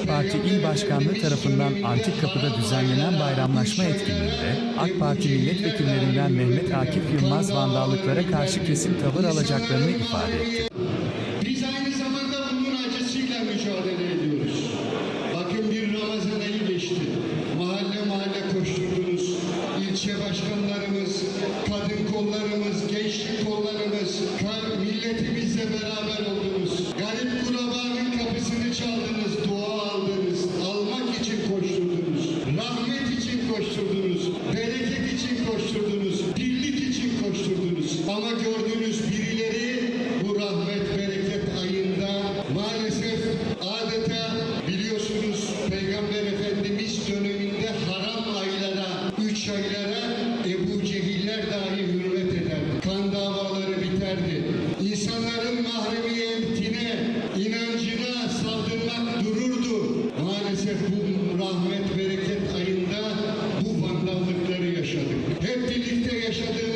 AK Parti İl Başkanlığı tarafından Antik Kapı'da düzenlenen bayramlaşma etkinliğinde AK Parti milletvekillerinden Mehmet Akif Yılmaz vandallıklara karşı kesin tavır alacaklarını ifade etti. Biz aynı zamanda bunun acısıyla mücadele ediyoruz. Bakın bir Ramazan ayı geçti. Mahalle mahalle koşturdunuz. İlçe başkanlarımız, kadın kollarımız, gençlik kollarımız, kar- milletimizle beraber oldunuz. Koşturdunuz. Bereket için koşturdunuz. Birlik için koşturdunuz. Ama gördüğünüz birileri bu rahmet bereket ayında maalesef adeta biliyorsunuz Peygamber Efendimiz döneminde haram aylara, üç aylara Ebu Cehiller dahi hürmet ederdi. Kan davaları biterdi. İnsanların mahremiyetine, inancına saldırmak dururdu. Maalesef bu Thank you.